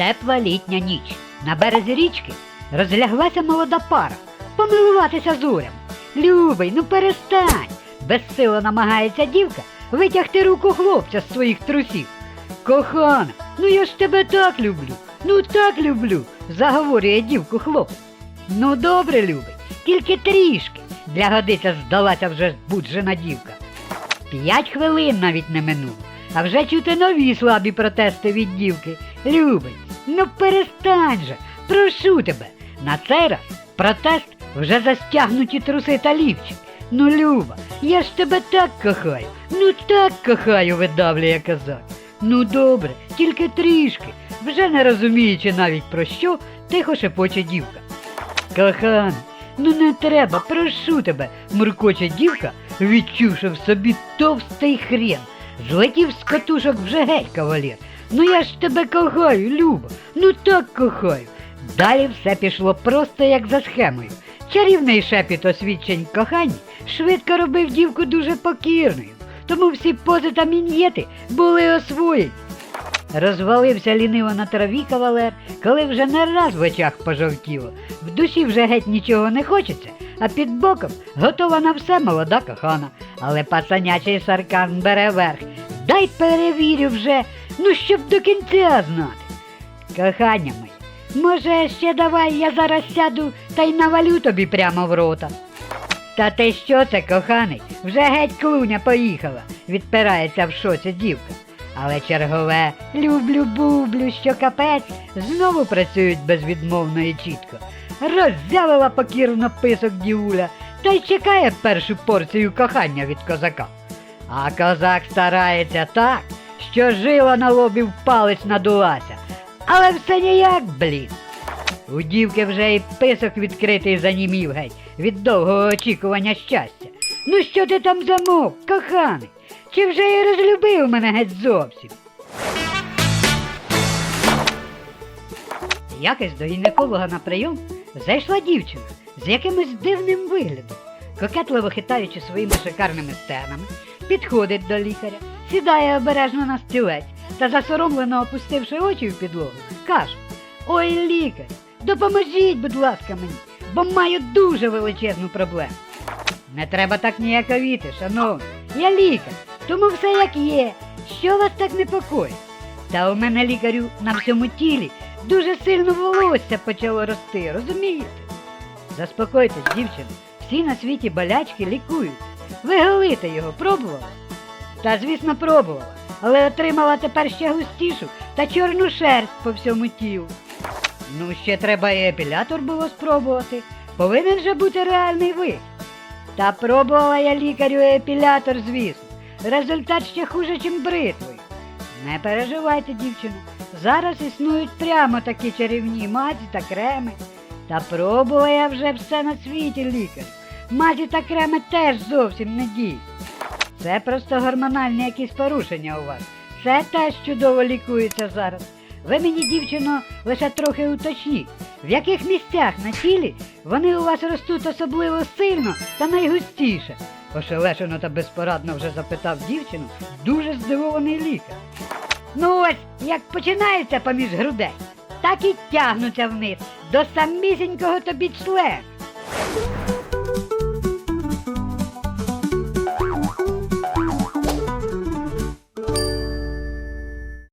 Тепла літня ніч. На березі річки розляглася молода пара. Помилуватися зорям. Любий, ну перестань. Безсило намагається дівка витягти руку хлопця з своїх трусів. Кохана, ну я ж тебе так люблю. Ну так люблю, заговорює дівку хлопець. Ну добре, любий, тільки трішки. Для годиця здалася вже збуджена дівка. П'ять хвилин навіть не минуло, а вже чути нові слабі протести від дівки. Любий, ну перестань же, прошу тебе. На цей раз протест вже застягнуті труси та лівчик. Ну, Люба, я ж тебе так кохаю, ну так кохаю, видавлює козак. Ну добре, тільки трішки, вже не розуміючи навіть про що, тихо шепоче дівка. Коханий, ну не треба, прошу тебе, муркоче дівка, відчувши в собі товстий хрен. Злетів з катушок вже геть кавалер. Ну я ж тебе кохаю, Люба, ну так кохаю. Далі все пішло просто як за схемою. Чарівний шепіт освідчень кохань швидко робив дівку дуже покірною, тому всі пози та мін'єти були освоєні. Розвалився ліниво на траві кавалер, коли вже не раз в очах пожовтіло. В душі вже геть нічого не хочеться, а під боком готова на все молода кохана. Але пацанячий саркан бере верх. Дай перевірю вже, ну щоб до кінця знати. Кохання моє, може ще давай я зараз сяду та й навалю тобі прямо в рота. Та ти що це, коханий? Вже геть клуня поїхала, відпирається в шоці дівка. Але чергове люблю бублю, що капець, знову працюють безвідмовно і чітко. Роззявила покірно писок дівуля та й чекає першу порцію кохання від козака. А козак старається так, що жила на лобі в палець надулася. Але все ніяк, блін. У дівки вже і писок відкритий занімів геть від довгого очікування щастя. Ну що ти там замов, коханий? Чи вже і розлюбив мене геть зовсім? Якось до гінеколога на прийом зайшла дівчина з якимось дивним виглядом, кокетливо хитаючи своїми шикарними стенами, підходить до лікаря, сідає обережно на стілець та, засоромлено опустивши очі в підлогу, каже Ой, лікар, допоможіть, будь ласка, мені, бо маю дуже величезну проблему. Не треба так ніяковіти, шановний. Я лікар, тому все як є. Що вас так непокоїть? Та у мене лікарю на всьому тілі дуже сильно волосся почало рости, розумієте? Заспокойтесь, дівчина, всі на світі болячки лікуються. Ви голите його пробували? Та, звісно, пробувала, але отримала тепер ще густішу та чорну шерсть по всьому тілу. Ну, ще треба і епілятор було спробувати. Повинен же бути реальний вихід. Та пробувала я лікарю епілятор, звісно. Результат ще хуже, чим бритвою. Не переживайте, дівчино. Зараз існують прямо такі чарівні мазі та креми. Та пробувала я вже все на світі лікар. Мазі та креми теж зовсім не діють. Це просто гормональні якісь порушення у вас. Це теж чудово лікується зараз. Ви мені, дівчино, лише трохи уточніть, в яких місцях на тілі вони у вас ростуть особливо сильно та найгустіше. Ошелешено та безпорадно вже запитав дівчину дуже здивований лікар. Ну ось, як починається поміж грудей, так і тягнуться вниз до самісінького тобі члена.